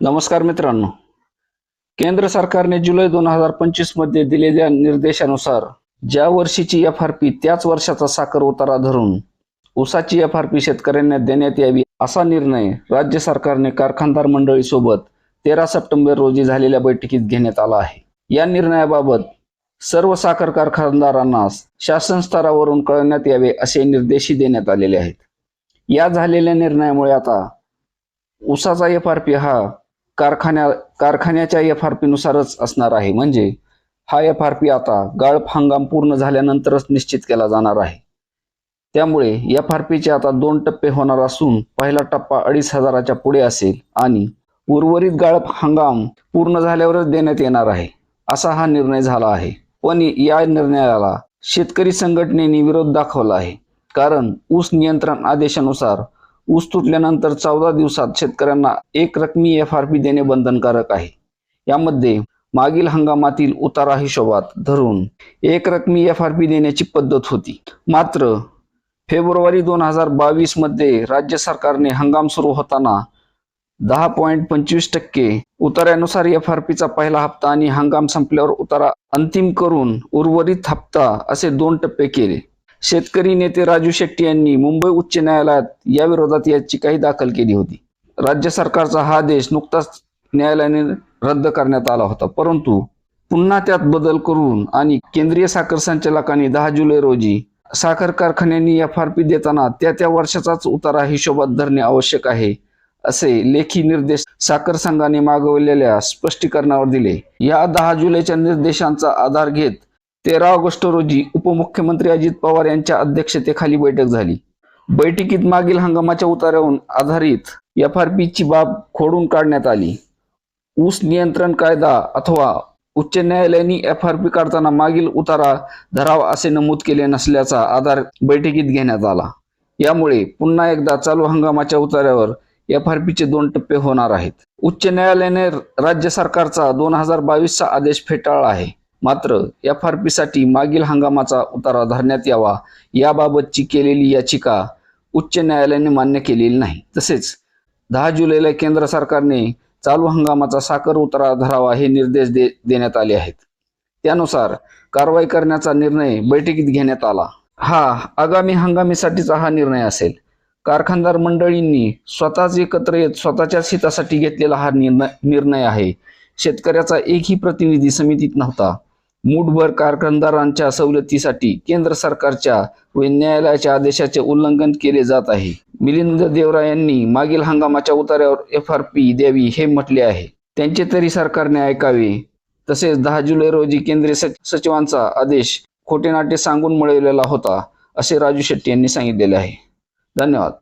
नमस्कार मित्रांनो. केंद्र सरकारने जुलै दोन हजार पंचवीसमध्ये दिलेल्या निर्देशानुसार ज्या वर्षीची एफ आर पी त्याच वर्षाचा साखर उतारा धरून ऊसाची एफ आर पी शेतकऱ्यांना देण्यात यावी असा निर्णय राज्य सरकारने कारखानदार मंडळीसोबत तेरा सप्टेंबर रोजी झालेल्या बैठकीत घेण्यात आला आहे. या निर्णयाबाबत सर्व साखर कारखानदारांना शासन स्तरावरून कळण्यात यावे असे निर्देशही देण्यात आलेले आहेत. या झालेल्या निर्णयामुळे आता ऊसाचा एफ आर पी हा कारखान्या कारखान्याच्या एफ आर पी नुसारच असणार आहे. म्हणजे हा एफ आर पी आता गाळप हंगाम पूर्ण झाल्यानंतरच निश्चित केला जाणार आहे. त्यामुळे एफ आर पीचे आता दोन टप्पे होणार असून पहिला टप्पा अडीच हजाराच्या पुढे असेल आणि उर्वरित गाळप हंगाम पूर्ण झाल्यावरच देण्यात येणार आहे असा हा निर्णय झाला आहे. पण या निर्णयाला शेतकरी संघटनेने विरोध दाखवला आहे. कारण ऊस नियंत्रण आदेशानुसार ऊस तुटल्यानंतर चौदा दिवसात शेतकऱ्यांना एक रकमी एफ आर पी देणे बंधनकारक आहे. यामध्ये मागील हंगामातील उतारा हिशोबात धरून एक रकमी एफ आर पी देण्याची पद्धत होती. मात्र फेब्रुवारी दोन हजार बावीसमध्ये राज्य सरकारने हंगाम सुरू होताना दहा पॉईंट पंचवीस टक्के उतार्यानुसार एफ आर पीचा पहिला हप्ता आणि हंगाम संपल्यावर उतारा अंतिम करून उर्वरित हप्ता असे दोन टप्पे केले. शेतकरी नेते राजू शेट्टी यांनी मुंबई उच्च न्यायालयात या विरोधात याचिकाही दाखल केली होती. राज्य सरकारचा हा आदेश नुकताच न्यायालयाने रद्द करण्यात आला होता. परंतु पुन्हा त्यात बदल करून आणि केंद्रीय साखर संचालकांनी दहा जुलै रोजी साखर कारखान्यांनी एफ आर पी देताना त्या त्या वर्षाचाच उतारा हिशोबात धरणे आवश्यक आहे असे लेखी निर्देश साखर संघाने मागवलेल्या स्पष्टीकरणावर दिले. या दहा जुलैच्या निर्देशांचा आधार घेत तेरा ऑगस्ट रोजी उपमुख्यमंत्री अजित पवार यांच्या अध्यक्षतेखाली बैठक झाली. बैठकीत मागील हंगामाच्या उतार्याहून आधारित एफ आर पीची बाब खोडून काढण्यात आली. ऊस नियंत्रण कायदा अथवा उच्च न्यायालयाने एफ आर पी काढताना मागील उतारा धरावा असे नमूद केले नसल्याचा आधार बैठकीत घेण्यात आला. यामुळे पुन्हा एकदा चालू हंगामाच्या उतार्यावर एफ आर पीचे दोन टप्पे होणार आहेत. उच्च न्यायालयाने राज्य सरकारचा दोन हजार बावीसचा आदेश फेटाळला आहे. मात्र एफ आर पी साठी मागील हंगामाचा उतारा धरण्यात यावा याबाबतची केलेली याचिका उच्च न्यायालयाने मान्य केलेली नाही. तसेच दहा जुलैला केंद्र सरकारने चालू हंगामाचा साखर उतारा धरावा हे निर्देश दे देण्यात आले आहेत. त्यानुसार कारवाई करण्याचा निर्णय बैठकीत घेण्यात आला. हा आगामी हंगामीसाठीचा हा निर्णय असेल. कारखानदार मंडळींनी स्वतःच एकत्र येत स्वतःच्याच हितासाठी घेतलेला हा निर्णय निर्णय आहे. शेतकऱ्याचा एकही प्रतिनिधी समितीत नव्हता. मूठभर कारखानदारांच्या सवलतीसाठी केंद्र सरकारच्या व न्यायालयाच्या आदेशाचे उल्लंघन केले जात आहे. मिलिंद देवरा यांनी मागील हंगामाच्या उतार्यावर एफ आर पी द्यावी हे म्हटले आहे. त्यांचे तरी सरकारने ऐकावे. तसेच दहा जुलै रोजी केंद्रीय सचिवांचा आदेश खोटे नाटे सांगून मिळवलेला होता असे राजू शेट्टी यांनी सांगितलेले आहे. धन्यवाद.